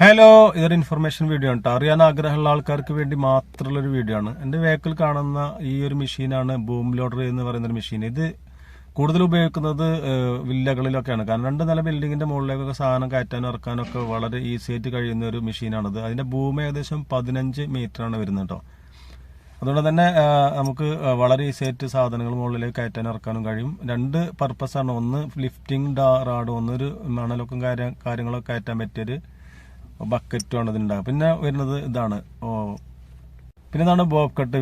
Hello ഇതൊരു information video ആണ്. അറിയാൻ ആഗ്രഹമുള്ള ആൾക്കാർക്ക് വേണ്ടി മാത്രമുള്ള ഒരു വീഡിയോ ആണ്. എന്റെ വേക്കിൽ കാണുന്ന ഈ ഒരു മെഷീനാണ് ബൂം ലോഡർ എന്ന് പറയുന്ന ഒരു മെഷീൻ ഇത് കൂടുതൽ ഉപയോഗിക്കുന്നത് വില്ലകളിലൊക്കെയാണ്. കാരണം രണ്ട് നില ബിൽഡിങ്ങിന്റെ മുകളിലേക്കൊക്കെ സാധനം കയറ്റാനും ഇറക്കാനൊക്കെ വളരെ ഈസി ആയിട്ട് കഴിയുന്ന ഒരു മെഷീനാണിത് അതിന്റെ ഭൂമി ഏകദേശം പതിനഞ്ച് മീറ്റർ ആണ് വരുന്നത് കേട്ടോ അതുകൊണ്ട് തന്നെ നമുക്ക് വളരെ ഈസി ആയിട്ട് സാധനങ്ങൾ മുകളിലേക്ക് കയറ്റാനും ഇറക്കാനും കഴിയും. രണ്ട് പർപ്പസ് ആണ്. ഒന്ന് ലിഫ്റ്റിംഗ് റാഡ് ഒന്ന് മണലൊക്കെ കാര്യം കാര്യങ്ങളൊക്കെ കയറ്റാൻ പറ്റിയൊരു ബക്കറ്റുമാണ് ഇതിനുണ്ടാകുക പിന്നെ വരുന്നത് ഇതാണ്. ഓ പിന്നെ ഇതാണ് ബോബ് കട്ട്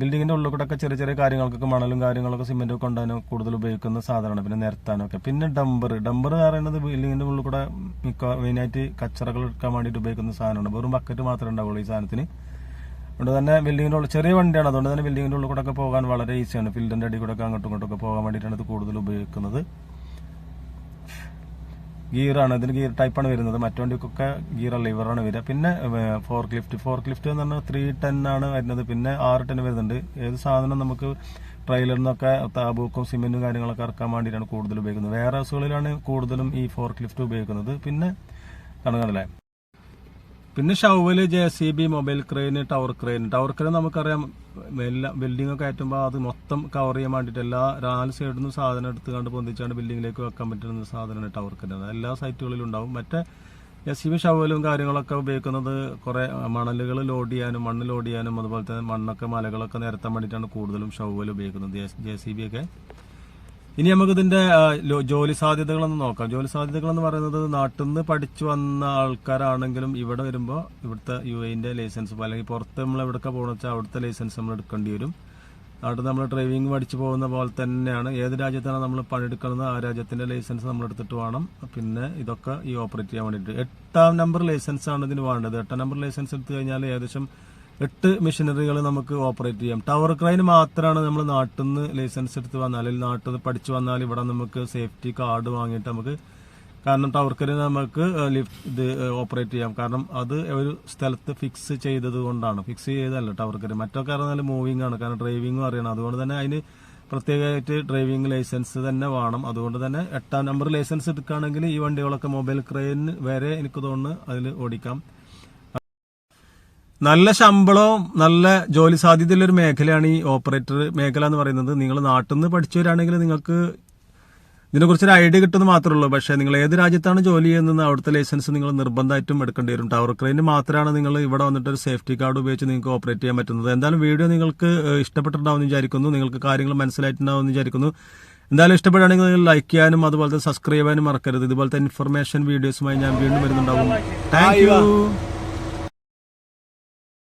ബിൽഡിങ്ങിന്റെ ഉള്ളിൽ കൂടെ ചെറിയ ചെറിയ കാര്യങ്ങൾക്കൊക്കെ മണലും കാര്യങ്ങളൊക്കെ സിമെന്റ് ഒക്കെ കൂടുതൽ ഉപയോഗിക്കുന്ന സാധനമാണ്. പിന്നെ നിരത്താനൊക്കെ. പിന്നെ ഡംബർ ഡംബർ പറയുന്നത് ബിൽഡിങ്ങിന്റെ ഉള്ളിൽ കൂടെ മിക്ക മെയിനായിട്ട് കച്ചറകൾ എടുക്കാൻ വേണ്ടിയിട്ട് ഉപയോഗിക്കുന്ന സാധനമാണ്. വെറും ബക്കറ്റ് മാത്രമേ ഉണ്ടാവുള്ളൂ ഈ സാധനത്തിന്. അതുകൊണ്ട് തന്നെ ബിൽഡിങ്ങിന്റെ ഉള്ളിൽ ചെറിയ വണ്ടിയാണ്. അതുകൊണ്ട് തന്നെ ബിൽഡിങ്ങിന്റെ ഉള്ളിൽ കൂടെ പോകാൻ വളരെ ഈസിയാണ് ഫീൽഡിന്റെ അടി കൂടെ അങ്ങോട്ടും ഇങ്ങോട്ടും ഒക്കെ പോകാൻ വേണ്ടിയിട്ടാണ് ഇത് കൂടുതൽ ഉപയോഗിക്കുന്നത്. ഗിയറാണ് ഇതിന് ഗിയർ ടൈപ്പാണ് വരുന്നത്. മറ്റു വണ്ടിക്കൊക്കെ ഗിയർ ലിവറാണ് വരിക. പിന്നെ ഫോർക്ക് ലിഫ്റ്റ് ഫോർക്ക് ലിഫ്റ്റ് എന്ന് പറഞ്ഞാൽ ത്രീ ടെൻ ആണ് വരുന്നത്. പിന്നെ ആറ് ടെൻ വരുന്നുണ്ട്. ഏത് സാധനം നമുക്ക് ട്രെയിലറിൽ നിന്നൊക്കെ താബൂക്കും സിമെന്റും കാര്യങ്ങളൊക്കെ ഇറക്കാൻ വേണ്ടിയിട്ടാണ് കൂടുതൽ ഉപയോഗിക്കുന്നത്. വേറെ ഹൗസുകളിലാണ് കൂടുതലും ഈ ഫോർക്ക് ലിഫ്റ്റ് ഉപയോഗിക്കുന്നത്. പിന്നെ കണക്കണല്ലേ പിന്നെ shovel J C B mobile crane tower crane tower crane നമുക്കറിയാം എല്ലാ ബിൽഡിംഗ് ഒക്കെ കയറ്റുമ്പോൾ അത് മൊത്തം കവർ ചെയ്യാൻ വേണ്ടിയിട്ട് എല്ലാ നാല് സൈഡിൽ നിന്നും സാധനം എടുത്തുകൊണ്ട് പൊന്തിച്ചാണ്ട് ബിൽഡിങ്ങിലേക്ക് വെക്കാൻ പറ്റുന്ന സാധനമാണ് ടവർ ക്രെയിൻ എല്ലാ സൈറ്റുകളിലും ഉണ്ടാവും. മറ്റേ എസ് സി ബി ഷവലും കാര്യങ്ങളൊക്കെ ഉപയോഗിക്കുന്നത് കുറെ മണലുകൾ ലോഡ് ചെയ്യാനും മണ്ണ് ലോഡ് ചെയ്യാനും അതുപോലെ തന്നെ മണ്ണൊക്കെ മലകളൊക്കെ നിരത്താൻ വേണ്ടിയിട്ടാണ് കൂടുതലും ഷവൽ ഉപയോഗിക്കുന്നത്. ജെ സി ബി ഒക്കെ ഇനി നമുക്ക് ഇതിന്റെ ജോലി സാധ്യതകളൊന്ന് നോക്കാം. ജോലി സാധ്യതകൾ എന്ന് പറയുന്നത് നാട്ടിൽ നിന്ന് പഠിച്ചു വന്ന ആൾക്കാരാണെങ്കിലും ഇവിടെ വരുമ്പോൾ ഇവിടുത്തെ യു എന്റെ ലൈസൻസ് അല്ലെങ്കിൽ പുറത്ത് നമ്മൾ എവിടെയൊക്കെ പോകണമെന്ന് വെച്ചാൽ അവിടുത്തെ ലൈസൻസ് നമ്മൾ എടുക്കേണ്ടി വരും. നാട്ടിൽ നമ്മൾ ഡ്രൈവിംഗ് പഠിച്ചു പോകുന്ന പോലെ തന്നെയാണ്. ഏത് രാജ്യത്താണ് നമ്മൾ പണിയെടുക്കുന്നത് ആ രാജ്യത്തിന്റെ ലൈസൻസ് നമ്മൾ എടുത്തിട്ട് വേണം. പിന്നെ ഇതൊക്കെ ഈ ഓപ്പറേറ്റ് ചെയ്യാൻ വേണ്ടിയിട്ട്. എട്ടാം നമ്പർ ലൈസൻസ് ആണ് ഇതിന് വേണ്ടത്. എട്ടാം നമ്പർ ലൈസൻസ് എടുത്തു കഴിഞ്ഞാൽ ഏകദേശം എട്ട് മെഷീനറികൾ നമുക്ക് ഓപ്പറേറ്റ് ചെയ്യാം. ടവർ ക്രൈൻ മാത്രമാണ് നമ്മൾ നാട്ടിൽ നിന്ന് ലൈസൻസ് എടുത്ത് വന്നാൽ അല്ലെങ്കിൽ നാട്ടിൽ നിന്ന് പഠിച്ചു വന്നാൽ ഇവിടെ നമുക്ക് സേഫ്റ്റി കാർഡ് വാങ്ങിയിട്ട് നമുക്ക് കാരണം ടവർ ക്രൈൻ നമുക്ക് ലിഫ്റ്റ് ഇത് ഓപ്പറേറ്റ് ചെയ്യാം. കാരണം അത് ഒരു സ്ഥലത്ത് ഫിക്സ് ചെയ്തത് കൊണ്ടാണ്. ഫിക്സ് ചെയ്തല്ല ടവർ ക്രൈൻ മറ്റൊക്കെ അറിഞ്ഞാൽ മൂവിംഗ് ആണ്. കാരണം ഡ്രൈവിംഗും അറിയണം. അതുകൊണ്ട് തന്നെ അതിന് പ്രത്യേകമായിട്ട് ഡ്രൈവിംഗ് ലൈസൻസ് തന്നെ വേണം. അതുകൊണ്ട് തന്നെ എട്ടാം നമ്പർ ലൈസൻസ് എടുക്കുകയാണെങ്കിൽ ഈ വണ്ടികളൊക്കെ മൊബൈൽ ക്രെയിൻ വരെ എനിക്ക് തോന്നുന്നു അതിൽ ഓടിക്കാം. നല്ല ശമ്പളവും നല്ല ജോലി സാധ്യതയുള്ള ഒരു മേഖലയാണ് ഈ ഓപ്പറേറ്റർ മേഖല എന്ന് പറയുന്നത്. നിങ്ങൾ നാട്ടിൽ നിന്ന് പഠിച്ചവരാണെങ്കിൽ നിങ്ങൾക്ക് ഇതിനെക്കുറിച്ച് ഒരു ഐഡിയ കിട്ടുന്നത് മാത്രമേ ഉള്ളൂ. പക്ഷേ നിങ്ങൾ ഏത് രാജ്യത്താണ് ജോലി ചെയ്യുന്നത് അവിടുത്തെ ലൈസൻസ് നിങ്ങൾ നിർബന്ധമായിട്ടും എടുക്കേണ്ടി വരും. ടവർ ക്രെയിന് മാത്രമാണ് നിങ്ങൾ ഇവിടെ വന്നിട്ട് ഒരു സേഫ്റ്റി കാർഡ് ഉപയോഗിച്ച് നിങ്ങൾക്ക് ഓപ്പറേറ്റ് ചെയ്യാൻ പറ്റുന്നത്. എന്തായാലും വീഡിയോ നിങ്ങൾക്ക് ഇഷ്ടപ്പെട്ടിട്ടുണ്ടാവുമെന്ന് ഇഷ്ടപ്പെട്ടിട്ടുണ്ടാവും വിചാരിക്കുന്നു. നിങ്ങൾക്ക് കാര്യങ്ങൾ മനസ്സിലായിട്ടുണ്ടാവുമെന്ന് വിചാരിക്കുന്നു. എന്തായാലും ഇഷ്ടപ്പെടുകയാണെങ്കിൽ നിങ്ങൾ ലൈക്ക് ചെയ്യാനും അതുപോലെ സബ്സ്ക്രൈബ് ചെയ്യാനും മറക്കരുത്. ഇതുപോലത്തെ ഇൻഫർമേഷൻ വീഡിയോസുമായി ഞാൻ വീണ്ടും വരുന്നുണ്ടാവും. താങ്ക്